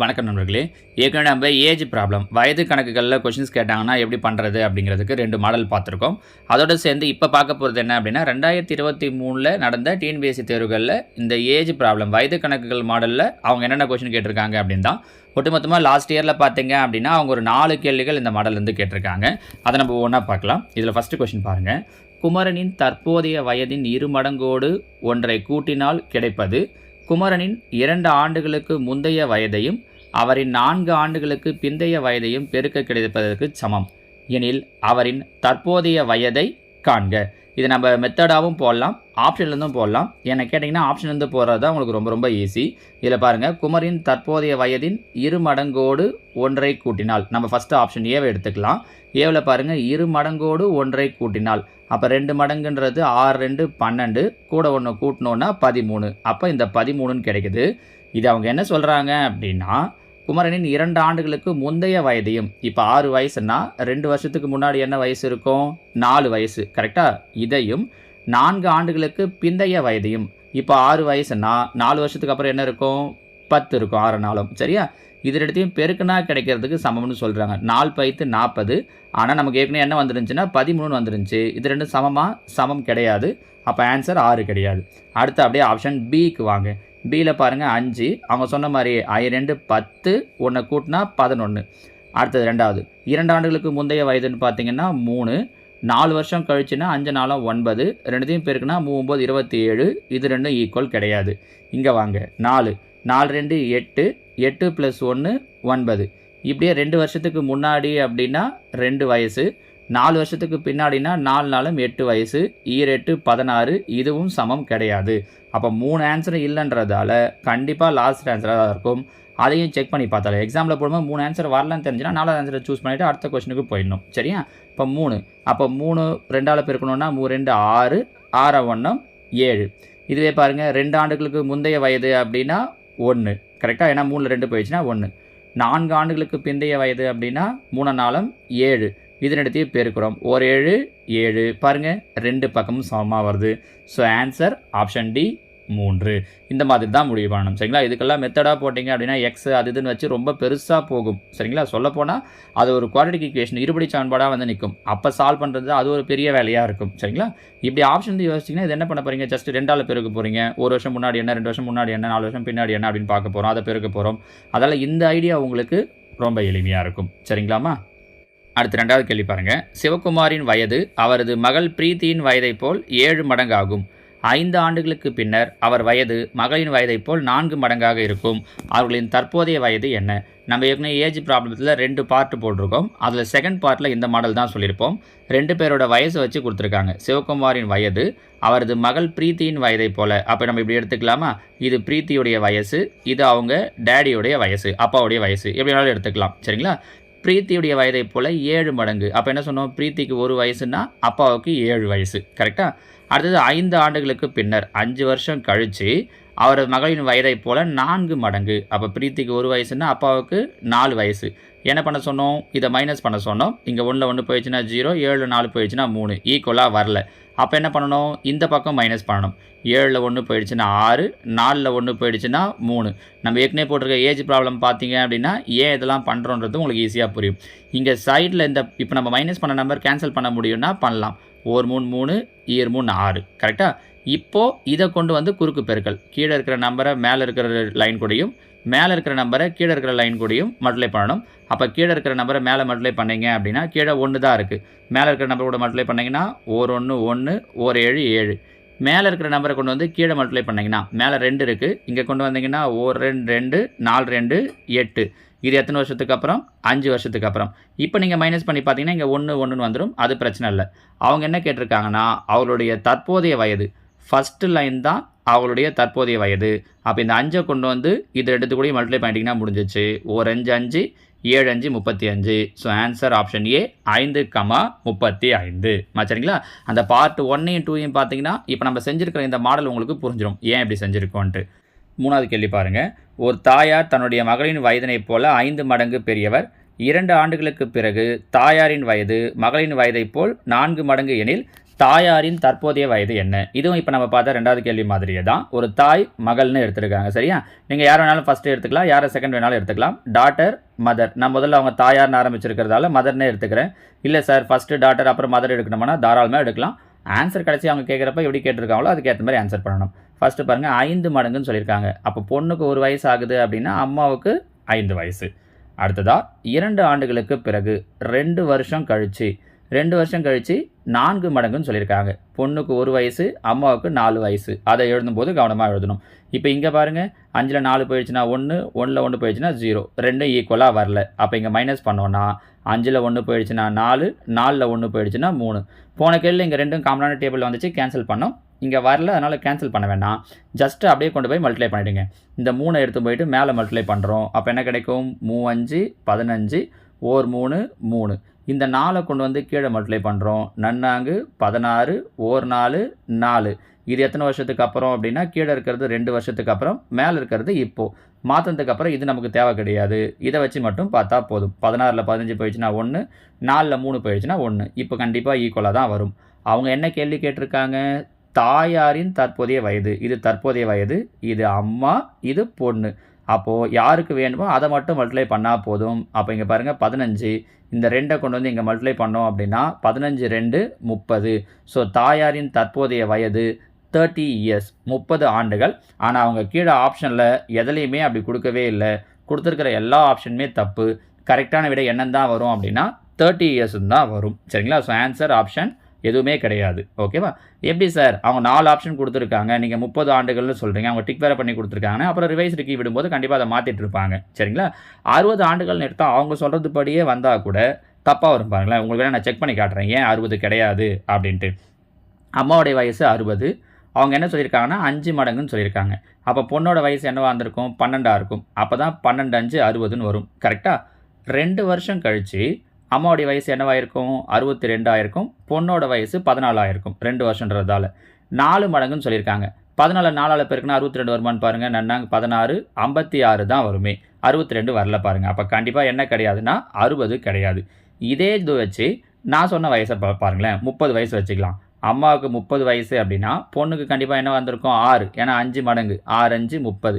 வணக்கம் நண்பர்களே. ஏற்கனவே நம்ம ஏஜ் ப்ராப்ளம் வயது கணக்குகளில் கொஷின்ஸ் கேட்டாங்கன்னா எப்படி பண்ணுறது அப்படிங்கிறதுக்கு ரெண்டு மாடல் பார்த்துருக்கோம். அதோடு சேர்ந்து இப்போ பார்க்க போகிறது என்ன அப்படின்னா ரெண்டாயிரத்தி இருபத்தி மூணில் நடந்த டிஎன்பிஎஸ்சி தேர்வுகளில் இந்த ஏஜ் ப்ராப்ளம் வயது கணக்குகள் மாடலில் அவங்க என்னென்ன கொஷின் கேட்டிருக்காங்க அப்படின்னு தான் ஒட்டுமொத்தமாக லாஸ்ட் இயரில் பார்த்தீங்க அப்படின்னா அவங்க ஒரு நாலு கேள்விகள் இந்த மாடல்லேருந்து கேட்டிருக்காங்க. அதை நம்ம ஒன்றா பார்க்கலாம். இதில் ஃபஸ்ட்டு கொஷின் பாருங்கள் குமரனின் தற்போதைய வயதின் இரு மடங்கோடு ஒன்றை கூட்டினால் கிடைப்பது குமரனின் இரண்டு ஆண்டுகளுக்கு முந்தைய வயதையும் அவரின் நான்கு ஆண்டுகளுக்கு பிந்தைய வயதையும் பெருக்க கிடைப்பதற்கு சமம். எனில் அவரின் தற்போதைய வயதை காண்க. இது நம்ம மெத்தடாகவும் போடலாம் ஆப்ஷன்லேருந்தும் போடலாம். என்ன கேட்டிங்கன்னா ஆப்ஷன்லேருந்து போடுறது தான் உங்களுக்கு ரொம்ப ரொம்ப ஈஸி இதில் பாருங்கள் குமரின் தற்போதைய வயதின் இரு மடங்கோடு ஒன்றை கூட்டினால் நம்ம ஃபஸ்ட்டு ஆப்ஷன் ஏவை எடுத்துக்கலாம். ஏவில் பாருங்கள் இரு மடங்கோடு ஒன்றை கூட்டினால் அப்போ ரெண்டு மடங்குன்றது ஆறு ரெண்டு பன்னெண்டு. கூட ஒன்று கூட்டினோன்னா பதிமூணு. அப்போ இந்த பதிமூணுன்னு கிடைக்குது. இது அவங்க என்ன சொல்கிறாங்க அப்படின்னா குமரனின் இரண்டு ஆண்டுகளுக்கு முந்தைய வயதையும் இப்போ ஆறு வயசுன்னா ரெண்டு வருஷத்துக்கு முன்னாடி என்ன வயசு இருக்கும்? நாலு வயசு. கரெக்டாக இதையும் நான்கு ஆண்டுகளுக்கு பிந்தைய வயதையும் இப்போ ஆறு வயசுன்னா நாலு வருஷத்துக்கு அப்புறம் என்ன இருக்கும்? பத்து இருக்கும் ஆறு நாளும். சரியா? இது ரெண்டுத்தையும் பெருக்குனா கிடைக்கிறதுக்கு சமம்னு சொல்கிறாங்க நாலு பைத்து நாற்பது ஆனால் நமக்கு ஏற்கனவே என்ன வந்துருந்துச்சுன்னா பதிமூணு வந்துருந்துச்சு. இது ரெண்டும் சமமாக சமம் கிடையாது. அப்போ ஆன்சர் ஆறு கிடையாது. அடுத்து அப்படியே ஆப்ஷன் பிக்கு வாங்க. பியில் பாருங்கள் அஞ்சு. அவங்க சொன்ன மாதிரி ஐ ரெண்டு பத்து ஒன்றை கூட்டினா பதினொன்று அடுத்தது ரெண்டாவது. இரண்டு ஆண்டுகளுக்கு முந்தைய வயதுன்னு பார்த்தீங்கன்னா மூணு. நாலு வருஷம் கழிச்சுன்னா அஞ்சு நாளும் ஒன்பது. ரெண்டுத்தையும் பேருக்குன்னா மூணு இருபத்தி ஏழு. இது ரெண்டும் ஈக்குவல் கிடையாது. இங்கே வாங்க. நாலு. நாலு ரெண்டு எட்டு எட்டு ப்ளஸ் ஒன்று ஒன்பது. இப்படியே ரெண்டு வருஷத்துக்கு முன்னாடி அப்படின்னா ரெண்டு வயசு. நாலு வருஷத்துக்கு பின்னாடினா நாலு நாளும் எட்டு வயசு. ஈரெட்டு பதினாறு இதுவும் சமம் கிடையாது. அப்போ மூணு ஆன்சர் இல்லைன்றதால கண்டிப்பாக லாஸ்ட் ஆன்சராக தான் இருக்கும். அதையும் செக் பண்ணி பார்த்தாலும் எக்ஸாமில் போடும்போது மூணு ஆன்சர் வரலன்னு தெரிஞ்சுன்னா நாலாவது ஆன்சரை சூஸ் பண்ணிவிட்டு அடுத்த கொஸ்டினுக்கு போயிடணும். சரியா? இப்போ மூணு. அப்போ மூணு ரெண்டால் பெருக்கணும்னா மூணு ரெண்டு ஆறு ஆறு ஒன்றும் ஏழு. இதுவே பாருங்கள் ரெண்டு ஆண்டுகளுக்கு முந்தைய வயது அப்படின்னா ஒன்று கரெக்டாக ஏன்னா மூணில் ரெண்டு போயிடுச்சுன்னா ஒன்று நான்கு ஆண்டுகளுக்கு பிந்தைய வயது அப்படின்னா மூணு நாளும் ஏழு. இது ரெண்டுத்தையும் பெருக்கிறோம். ஒரு ஏழு ஏழு. பாருங்கள் ரெண்டு பக்கமும் சமமாக வருது. ஸோ ஆன்சர் ஆப்ஷன் டி மூன்று. இந்த மாதிரி தான் முடிவு பண்ணணும். சரிங்களா? இதுக்கெல்லாம் மெத்தடாக போட்டிங்க அப்படின்னா எக்ஸ் அது இதுன்னு வச்சு ரொம்ப பெருசாக போகும். சரிங்களா? சொல்லப்போனால் அது ஒரு குவாடிட்டிக் இக்குவேஷன் இருபடி சமன்பாடாக வந்து நிற்கும் அப்போ சால்வ் பண்ணுறது அது ஒரு பெரிய வேலையாக இருக்கும். சரிங்களா? இப்படி ஆப்ஷன் வந்து யோசிச்சிங்கன்னா இது என்ன பண்ண போகிறீங்க ஜஸ்ட் ரெண்டால் பெருக்க போகிறீங்க ஒரு வருஷம் முன்னாடி என்ன ரெண்டு வருஷம் முன்னாடி என்ன நாலு வருஷம் பின்னாடி என்ன அப்படின்னு பார்க்க போகிறோம் அதை பெருக்க போகிறோம் அதால் இந்த ஐடியா உங்களுக்கு ரொம்ப எளிமையாக இருக்கும். சரிங்களாமா அடுத்து ரெண்டாவது கேள்வி பாருங்கள் சிவகுமாரின் வயது அவரது மகள் பிரீத்தியின் வயதைப் போல் ஏழு மடங்கு ஆகும் ஐந்து ஆண்டுகளுக்கு பின்னர் அவர் வயது மகளின் வயதைப் போல் நான்கு மடங்காக இருக்கும். அவர்களின் தற்போதைய வயது என்ன? நம்ம ஏற்கனவே ஏஜ் ப்ராப்ளத்தில் ரெண்டு பார்ட் போட்டிருக்கோம். அதில் செகண்ட் பார்ட்டில் இந்த மாடல் தான் சொல்லியிருப்போம். ரெண்டு பேரோட வயசு வச்சு கொடுத்துருக்காங்க. சிவகுமாரின் வயது அவரது மகள் பிரீத்தியின் வயதை போல். அப்போ நம்ம இப்படி எடுத்துக்கலாமா? இது பிரீத்தியுடைய வயசு இது அவங்க டேடியுடைய வயசு அப்பாவுடைய வயசு. எப்படினாலும் எடுத்துக்கலாம். சரிங்களா? பிரீத்தியுடைய வயதை போல் ஏழு மடங்கு. அப்போ என்ன சொன்னோம்? பிரீத்திக்கு ஒரு வயசுன்னா அப்பாவுக்கு ஏழு வயசு. கரெக்டாக அடுத்தது ஐந்து ஆண்டுகளுக்கு பின்னர் அஞ்சு வருஷம் கழித்து அவரது மகளின் வயதைப் போல் நான்கு மடங்கு. அப்போ பிரீத்திக்கு ஒரு வயசுன்னா அப்பாவுக்கு நாலு வயசு. என்ன பண்ண சொன்னோம்? இதை மைனஸ் பண்ண சொன்னோம். இங்கே ஒன்றில் ஒன்று போயிடுச்சுன்னா ஜீரோ ஏழு நாலு போயிடுச்சுன்னா மூணு. ஈக்குவலாக வரல. அப்போ என்ன பண்ணணும்? இந்த பக்கம் மைனஸ் பண்ணணும். ஏழில் ஒன்று போயிடுச்சுன்னா ஆறு நாலில் ஒன்று போயிடுச்சுன்னா மூணு. நம்ம ஏற்கனவே போட்டிருக்க ஏஜ் ப்ராப்ளம் பார்த்தீங்க அப்படின்னா ஏன் இதெல்லாம் பண்ணுறோன்றது உங்களுக்கு ஈஸியாக புரியும். இங்கே சைடில் இந்த இப்போ நம்ம மைனஸ் பண்ண நம்பர் கேன்சல் பண்ண முடியும்னா பண்ணலாம். ஒரு மூணு மூணு இயர் மூணு ஆறு. கரெக்டாக இப்போது இதை கொண்டு வந்து குறுக்கு பெருக்கல். கீழே இருக்கிற நம்பரை மேலே இருக்கிற லைன் கூடயும் மேலே இருக்கிற நம்பரை கீழே இருக்கிற லைன் கூடயும் மல்டிப்ளை பண்ணணும். அப்போ கீழே இருக்கிற நம்பரை மேலே மல்டிப்ளை பண்ணீங்க அப்படின்னா கீழே ஒன்று தான் இருக்குது மேலே இருக்கிற நம்பர் கூட மல்டிப்ளை பண்ணிங்கன்னா ஓர் ஒன்று ஒன்று ஓர் ஏழு. ஏழு மேலே இருக்கிற நம்பரை கொண்டு வந்து கீழே மல்டிப்ளை பண்ணிங்கன்னா மேலே ரெண்டு இருக்குது இங்கே கொண்டு வந்தீங்கன்னா ஒரு ரெண்டு ரெண்டு நாலு ரெண்டு எட்டு. இது எத்தனை வருஷத்துக்கு அப்புறம்? அஞ்சு வருஷத்துக்கு அப்புறம். இப்போ நீங்கள் மைனஸ் பண்ணி பார்த்தீங்கன்னா இங்கே ஒன்று ஒன்றுன்னு வந்துடும் அது பிரச்சனை இல்லை. அவங்க என்ன கேட்டிருக்காங்கன்னா அவருடைய தற்போதைய வயது ஃபஸ்ட்டு லைன் தான் அவளுடைய தற்போதைய வயது. அப்போ இந்த அஞ்சை கொண்டு வந்து இது ரெண்டுத்து கூட மல்டிப்ளை பண்ணிட்டீங்கன்னா முடிஞ்சிச்சு. ஒரு அஞ்சு அஞ்சு ஏழு அஞ்சு முப்பத்தி அஞ்சு. ஸோ ஆன்சர் ஆப்ஷன் ஏ ஐந்து கமா முப்பத்தி ஐந்து. சரிங்களா? அந்த பார்ட் ஒன்னையும் டூயும் பார்த்தீங்கன்னா இப்போ நம்ம செஞ்சுருக்கிற இந்த மாடல் உங்களுக்கு புரிஞ்சிடும் ஏன் இப்படி செஞ்சுருக்கோன்ட்டு. மூணாவது கேள்வி பாருங்கள் ஒரு தாயார் தன்னுடைய மகளின் வயதினைப் போல ஐந்து மடங்கு பெரியவர் இரண்டு ஆண்டுகளுக்கு பிறகு தாயாரின் வயது மகளின் வயதைப் போல் நான்கு மடங்கு எனில் தாயாரின் தற்போதைய வயது என்ன? இதுவும் இப்போ நம்ம பார்த்தா ரெண்டாவது கேள்வி மாதிரியே தான் ஒரு தாய் மகள்னு எடுத்துருக்காங்க சரியா? நீங்கள் யார் வேணாலும் ஃபஸ்ட்டு எடுத்துக்கலாம் யாரை செகண்ட் வேணாலும் எடுத்துக்கலாம். டாட்டர் மதர் நான் முதல்ல அவங்க தாயார்னு ஆரம்பிச்சிருக்கிறதால மதர்னே எடுத்துக்கிறேன். இல்லை சார் ஃபஸ்ட்டு டாட்டர் அப்புறம் மதர் எடுக்கணும்னா தாராளமாக எடுக்கலாம். ஆன்சர் கிடச்சி அவங்க கேட்குறப்ப எப்படி கேட்டிருக்காங்களோ அதுக்கேற்ற மாதிரி ஆன்சர் பண்ணணும். ஃபஸ்ட்டு பாருங்கள் ஐந்து மடங்குன்னு சொல்லியிருக்காங்க. அப்போ பொண்ணுக்கு ஒரு வயசு ஆகுது அப்படின்னா அம்மாவுக்கு ஐந்து வயசு. அடுத்ததாக இரண்டு ஆண்டுகளுக்கு பிறகு ரெண்டு வருஷம் கழித்து ரெண்டு வருஷம் கழித்து நான்கு மடங்குன்னு சொல்லியிருக்காங்க. பொண்ணுக்கு ஒரு வயசு அம்மாவுக்கு நாலு வயசு. அதை எழுதும்போது கவனமாக எழுதணும். இப்போ இங்கே பாருங்கள் அஞ்சில் நாலு போயிடுச்சுன்னா ஒன்று ஒன்றில் ஒன்று போயிடுச்சுன்னா ஜீரோ ரெண்டும் ஈக்குவலாக வரல. அப்போ இங்கே மைனஸ் பண்ணோன்னா அஞ்சில் ஒன்று போயிடுச்சுன்னா நாலு நாலில் ஒன்று போயிடுச்சுன்னா மூணு. போன கேள்வி இங்கே ரெண்டும் காமனான டேபிள் வந்துச்சு கேன்சல் பண்ணோம். இங்கே வரல அதனால் கேன்சல் பண்ண வேண்டாம் ஜஸ்ட்டு அப்படியே கொண்டு போய் மல்டிப்ளை பண்ணிவிடுங்க இந்த மூணை எடுத்து போயிட்டு மேலே மல்டிப்ளை பண்ணுறோம் அப்போ என்ன கிடைக்கும்? மூவஞ்சு பதினஞ்சு ஓர் மூணு மூணு. இந்த நாளை கொண்டு வந்து கீழே மல்டிப்ளை பண்ணுறோம் நன்னாங்கு பதினாறு ஓர் நாலு நாலு. இது எத்தனை வருஷத்துக்கு அப்புறம் அப்படின்னா கீழே இருக்கிறது ரெண்டு வருஷத்துக்கு அப்புறம் மேலே இருக்கிறது இப்போது மாற்றினதுக்கு அப்புறம் இது நமக்கு தேவை கிடையாது. இதை வச்சு மட்டும் பார்த்தா போதும். பதினாறில் பதினஞ்சு போயிடுச்சுன்னா ஒன்று நாலில் மூணு போயிடுச்சுன்னா ஒன்று இப்போ கண்டிப்பாக ஈக்குவலாக தான் வரும். அவங்க என்ன கேள்வி கேட்டிருக்காங்க? தாயாரின் தற்போதைய வயது. இது தற்போதைய வயது. இது அம்மா இது பொண்ணு. அப்போது யாருக்கு வேணுமோ அதை மட்டும் மல்டிப்ளை பண்ணால் போதும். அப்போ இங்கே பாருங்கள் பதினஞ்சு. இந்த ரெண்டை கொண்டு வந்து இங்கே மல்டிப்ளை பண்ணோம் அப்படின்னா பதினஞ்சு ரெண்டு முப்பது. ஸோ தாயாரின் தற்போதைய வயது தேர்ட்டி இயர்ஸ் முப்பது ஆண்டுகள். ஆனால் அவங்க கீழே ஆப்ஷனில் எதுலேயுமே அப்படி கொடுக்கவே இல்லை. கொடுத்துருக்கிற எல்லா ஆப்ஷனுமே தப்பு. கரெக்டான விட என்னன்னு தான் வரும் அப்படின்னா தேர்ட்டி இயர்ஸ் தான் வரும். சரிங்களா? ஸோ ஆன்சர் ஆப்ஷன் எதுவுமே கிடையாது. ஓகேவா எப்படி சார்? அவங்க நாலு ஆப்ஷன் கொடுத்துருக்காங்க. நீங்கள் முப்பது ஆண்டுகள்னு சொல்கிறீங்க அவங்க டிக் வேறு பண்ணி கொடுத்துருக்காங்க. அப்புறம் ரிவைஸ் ரிக்கி விடும்போது கண்டிப்பாக அதை மாற்றிட்டு இருப்பாங்க. சரிங்களா? அறுபது ஆண்டுகள்னு எடுத்தால் அவங்க சொல்கிறது படியே வந்தால் கூட தப்பாக வரும் பாருங்களேன். உங்களுக்கு நான் செக் பண்ணி காட்டுறேன். ஏன் அறுபது கிடையாது? அப்படின்ட்டு. அம்மாவுடைய வயசு அறுபது. அவங்க என்ன சொல்லியிருக்காங்கன்னா அஞ்சு மடங்குன்னு சொல்லியிருக்காங்க. அப்போ பொண்ணோட வயசு என்னவா இருந்திருக்கும்? பன்னெண்டாக இருக்கும். அப்போ தான் பன்னெண்டு அஞ்சு அறுபதுன்னு வரும். கரெக்டாக ரெண்டு வருஷம் கழித்து அம்மாவுடைய வயசு என்னவாயிருக்கும் அறுபத்தி ரெண்டாயிருக்கும். பொண்ணோட வயசு பதினாலாயிருக்கும். ரெண்டு வருஷன்றதால நாலு மடங்குன்னு சொல்லியிருக்காங்க. பதினாலு நாலால் பேருக்குன்னா அறுபத்தி ரெண்டு வருமானு பாருங்கள் நன்னாங்க பதினாறு ஐம்பத்தி ஆறு தான் வருமே. அறுபத்தி ரெண்டு வரல பாருங்கள் அப்போ கண்டிப்பாக என்ன கிடையாதுன்னா அறுபது கிடையாது. இதே இது வச்சு நான் சொன்ன வயசை பா பாருங்களேன். முப்பது வயசு வச்சுக்கலாம். அம்மாவுக்கு முப்பது வயசு அப்படின்னா பொண்ணுக்கு கண்டிப்பாக என்ன வந்திருக்கும்? ஆறு. ஏன்னா அஞ்சு மடங்கு. ஆறு அஞ்சு முப்பது.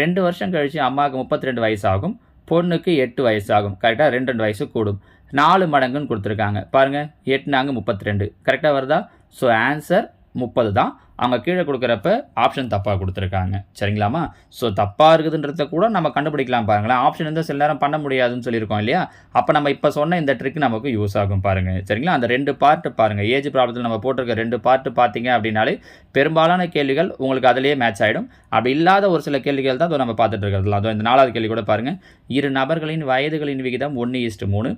ரெண்டு வருஷம் கழித்து அம்மாவுக்கு முப்பத்தி ரெண்டு வயசு ஆகும். பொண்ணுக்கு எட்டு வயசு ஆகும். கரெக்டாக ரெண்டு ரெண்டு வயசு கூடும். நாலு மடங்குன்னு கொடுத்துருக்காங்க. பாருங்கள் எட்டு நாங்க முப்பத்தி ரெண்டு கரெக்டாக வருதா? ஸோ ஆன்சர் முப்பது தான். அவங்க கீழே கொடுக்குறப்ப ஆப்ஷன் தப்பாக கொடுத்துருக்காங்க. சரிங்களாமா ஸோ தப்பாக இருக்குதுன்றத கூட நம்ம கண்டுபிடிக்கலாம் பாருங்களேன். ஆப்ஷன் வந்து சில நேரம் பண்ண முடியாதுன்னு சொல்லியிருக்கோம் இல்லையா? அப்போ நம்ம இப்போ சொன்ன இந்த ட்ரிக் நமக்கு யூஸ் ஆகும் பாருங்கள் சரிங்களா? அந்த ரெண்டு பார்ட்டு பாருங்கள் ஏஜ் ப்ராப்ளத்தில் நம்ம போட்டிருக்க ரெண்டு பார்ட்டு பார்த்தீங்க அப்படின்னாலே பெரும்பாலான கேள்விகள் உங்களுக்கு அதிலேயே மேட்ச் ஆகிடும் அப்படி இல்லாத ஒரு சில கேள்விகள் தான் நம்ம பார்த்துட்டு இருக்கிறதுல அதுவும் இந்த நாலாவது கேள்வி கூட பாருங்கள் இரு நபர்களின் வயதுகளின் விகிதம் ஒன்று ஈஸ்ட்டு மூணு.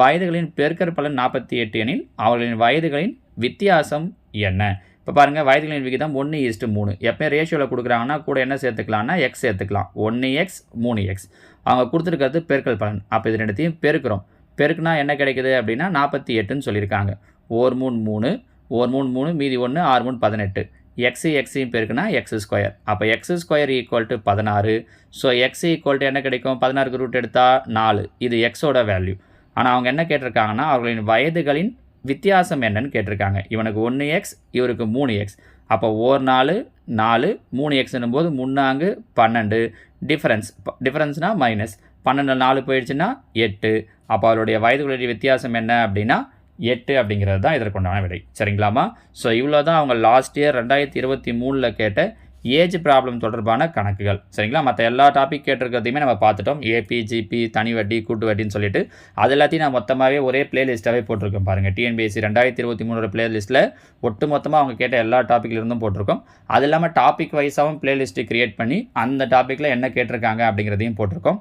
வயதுகளின் பெருக்கற்பலன் நாற்பத்தி எட்டு எனில் அவர்களின் வயதுகளின் வித்தியாசம் என்ன? இப்போ பாருங்கள் வயதுகளின் விகிதம் ஒன்று ஈஸ்ட்டு மூணு. எப்போ ரேஷியோவில் கொடுக்குறாங்கன்னா கூட என்ன சேர்த்துக்கலாம்னா எக்ஸ் சேர்த்துக்கலாம். ஒன்று எக்ஸ் மூணு எக்ஸ் அவங்க கொடுத்துருக்கிறது பெருக்கல் பலன். அப்போ இது ரெண்டுத்தையும் பெருக்கிறோம். பெருக்குனா என்ன கிடைக்குது அப்படின்னா நாற்பத்தி எட்டுன்னு சொல்லியிருக்காங்க. ஓர் மூணு மூணு ஓர் மூணு மூணு மீதி ஒன்று ஆறு மூணு பதினெட்டு. எக்ஸு எக்ஸையும் பெருக்குனா எக்ஸ் ஸ்கொயர் அப்போ எக்ஸ் ஸ்கொயர் ஈக்குவல் டு பதினாறு. ஸோ எக்ஸ் ஈக்குவல் டு என்ன கிடைக்கும்? பதினாறுக்கு ரூட் எடுத்தால் நாலு. இது எக்ஸோட வேல்யூ ஆனால் அவங்க என்ன கேட்டிருக்காங்கன்னா அவர்களின் வயதுகளின் வித்தியாசம் என்னன்னு கேட்டிருக்காங்க. இவனுக்கு ஒன்று எக்ஸ் இவருக்கு மூணு எக்ஸ் அப்போ ஓர் நாலு நாலு மூணு எக்ஸ்னும் போது முன்னாங்கு பன்னெண்டு. டிஃப்ரென்ஸ் டிஃப்ரென்ஸ்னால் மைனஸ் பன்னெண்டு நாலு போயிடுச்சுன்னா எட்டு. அப்போ அவருடைய வயதுகளுடைய வித்தியாசம் என்ன அப்படின்னா எட்டு அப்படிங்கிறது தான் இதற்குண்டான விடை. சரிங்களாமா ஸோ இவ்வளோ தான் அவங்க லாஸ்ட் இயர் ரெண்டாயிரத்தி இருபத்தி மூணில் கேட்ட ஏஜ் ப்ராப்ளம் தொடர்பான கணக்குகள். சரிங்களா? மற்ற எல்லா டாபிக் கேட்டிருக்கிறதையுமே நம்ம பார்த்துட்டோம். ஏபி ஜிபி தனி வட்டி கூட்டு வட்டின்னு சொல்லிட்டு. அது எல்லாத்தையும் நான் மொத்தமாகவே ஒரே பிளேலிஸ்ட்டாகவே போட்டிருக்கோம் பாருங்கள் டிஎன்பிஎஸ்சி ரெண்டாயிரத்தி இருபத்தி மூணு பிளேலிஸ்ட்டில் ஒட்டு மொத்தமாக அவங்க கேட்ட எல்லா டாப்பிக்லேருந்தும் போட்டிருக்கோம். அது இல்லாமல் டாபிக் வைஸாகவும் பிளேலிஸ்ட்டு கிரியேட் பண்ணி அந்த டாப்பிக்கில் என்ன கேட்டிருக்காங்க அப்படிங்கிறதையும் போட்டிருக்கோம்.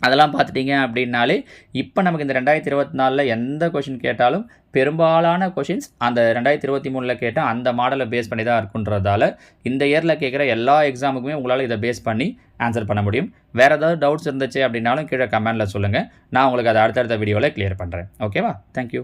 அதெல்லாம் பார்த்துட்டிங்க அப்படின்னாலே இப்போ நமக்கு இந்த ரெண்டாயிரத்தி இருபத்தி நாலில் எந்த கொஷின் கேட்டாலும் பெரும்பாலான கொஷின்ஸ் அந்த ரெண்டாயிரத்தி இருபத்தி மூணில் கேட்டால் அந்த மாடலை பேஸ் பண்ணி தான் இருக்குன்றதால இந்த இயரில் கேட்குற எல்லா எக்ஸாமுக்குமே உங்களால் இதை பேஸ் பண்ணி ஆன்சர் பண்ண முடியும். வேறு ஏதாவது டவுட்ஸ் இருந்துச்சு அப்படின்னாலும் கீழே கமெண்டில் சொல்லுங்கள் நான் உங்களுக்கு அதை அடுத்தடுத்த வீடியோவில் கிளியர் பண்ணுறேன் ஓகேவா தேங்க்யூ